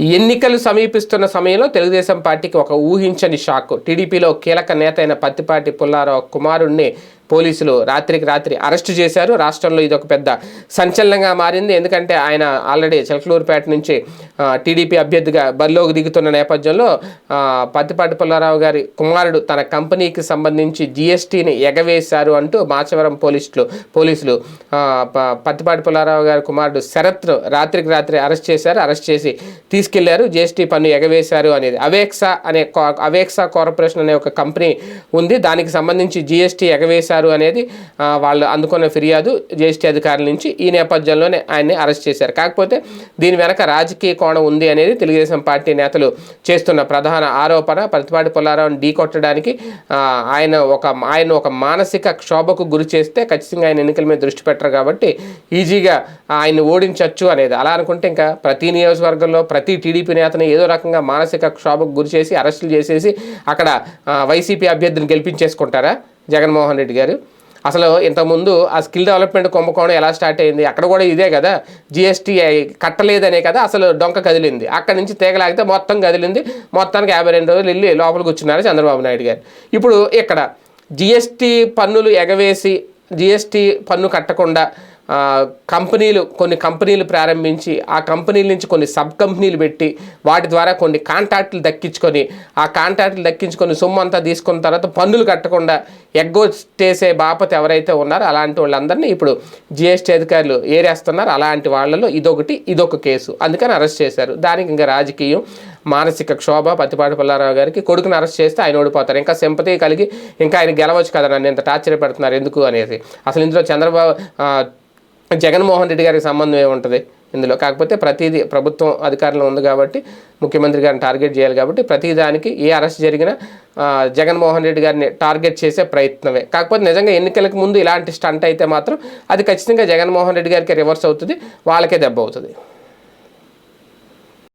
ఎన్నికలు సమీపిస్తున్న సమయంలో తెలుగుదేశం పార్టీకి ఒక ఊహించని షాక్. టీడీపీలో కీలక నేత అయిన పత్తిపాటి పుల్లారావు కుమారుణ్ణి పోలీసులు రాత్రికి రాత్రి అరెస్టు చేశారు. రాష్ట్రంలో ఇది ఒక పెద్ద సంచలనంగా మారింది. ఎందుకంటే ఆయన ఆల్రెడీ చిలకలూరుపేట నుంచి టీడీపీ అభ్యర్థిగా బరిలోకి దిగుతున్న నేపథ్యంలో పత్తిపాటి పుల్లారావు గారి కుమారుడు తన కంపెనీకి సంబంధించి జీఎస్టీని ఎగవేశారు అంటూ మాచవరం పోలీసులు పోలీసులు ప- పత్తిపాటి పుల్లారావు గారి కుమారుడు శరత్ను రాత్రికి రాత్రి అరెస్ట్ చేశారు. అరెస్ట్ చేసి తీసుకెళ్ళారు. జీఎస్టీ పన్ను ఎగవేశారు అనేది అవేక్సా అనే కో- అవేక్సా కార్పొరేషన్ అనే ఒక కంపెనీ ఉంది. దానికి సంబంధించి జీఎస్టీ ఎగవేశారు అనేది వాళ్ళు అందుకున్న ఫిర్యాదు జీఎస్టీ అధికారుల నుంచి ఈ నేపథ్యంలోనే ఆయన్ని అరెస్ట్ చేశారు. కాకపోతే దీని వెనక రాజకీయ కోణం ఉంది అనేది తెలుగుదేశం పార్టీ నేతలు చేస్తున్న ప్రధాన ఆరోపణ. ప్రతిపాటి పుల్లారావుని ఢీకొట్టడానికి కొట్టడానికి ఆయన ఒక ఆయన ఒక మానసిక క్షోభకు గురి చేస్తే ఖచ్చితంగా ఆయన ఎన్నికల మీద దృష్టి పెట్టరు కాబట్టి ఈజీగా ఆయన్ని ఓడించవచ్చు అనేది. అలా అనుకుంటే ఇంకా ప్రతి నియోజకవర్గంలో ప్రతి టీడీపీ నేతని ఏదో రకంగా మానసిక క్షోభకు గురి చేసి అరెస్టులు చేసేసి అక్కడ వైసీపీ అభ్యర్థిని గెలిపించేసుకుంటారా? జగన్మోహన్ రెడ్డి గారు. అసలు ఇంతకుముందు ఆ స్కిల్ డెవలప్మెంట్ కుంభకోణం ఎలా స్టార్ట్ అయింది? అక్కడ కూడా ఇదే కదా జిఎస్టీ కట్టలేదనే కదా అసలు డొంక కదిలింది. అక్కడ నుంచి తీగలాగితే మొత్తం కదిలింది. మొత్తానికి యాభై రెండు రోజులు వెళ్ళి లోపల కూర్చున్నారు చంద్రబాబు నాయుడు గారు. ఇప్పుడు ఇక్కడ జిఎస్టీ పన్నులు ఎగవేసి జిఎస్టీ పన్ను కట్టకుండా కంపెనీలు కొన్ని కంపెనీలు ప్రారంభించి ఆ కంపెనీల నుంచి కొన్ని సబ్ కంపెనీలు పెట్టి వాటి ద్వారా కొన్ని కాంట్రాక్టులు దక్కించుకొని ఆ కాంట్రాక్టులు దక్కించుకొని సొమ్ము అంతా తీసుకున్న తర్వాత పన్నులు కట్టకుండా ఎగ్గొట్టేసే బాపత ఎవరైతే ఉన్నారో అలాంటి వాళ్ళందరినీ ఇప్పుడు జిఎస్టీ అధికారులు ఏరేస్తున్నారు. అలాంటి వాళ్ళలో ఇదొకటి ఇదొక కేసు. అందుకని అరెస్ట్ చేశారు. దానికి ఇంకా రాజకీయం మానసిక క్షోభ పత్తిపాటి పుల్లారావు గారికి కొడుకుని అరెస్ట్ చేస్తే ఆయన ఓడిపోతారు. ఇంకా సింపతి కలిగి ఇంకా ఆయన గెలవచ్చు కదా నన్ను ఇంత టార్చర్ పెడుతున్నారు ఎందుకు అనేది అసలు ఇందులో చంద్రబాబు జగన్మోహన్ రెడ్డి గారికి సంబంధం ఏముంటుంది ఇందులో? కాకపోతే ప్రతిదీ ప్రభుత్వం అధికారంలో ఉంది కాబట్టి ముఖ్యమంత్రి గారిని టార్గెట్ చేయాలి కాబట్టి ప్రతిదానికి ఏ అరెస్ట్ జరిగినా జగన్మోహన్ రెడ్డి గారిని టార్గెట్ చేసే ప్రయత్నమే. కాకపోతే నిజంగా ఎన్నికలకు ముందు ఇలాంటి స్టంట్ అయితే మాత్రం అది ఖచ్చితంగా జగన్మోహన్ రెడ్డి గారికి రివర్స్ అవుతుంది వాళ్ళకే దెబ్బ అవుతుంది.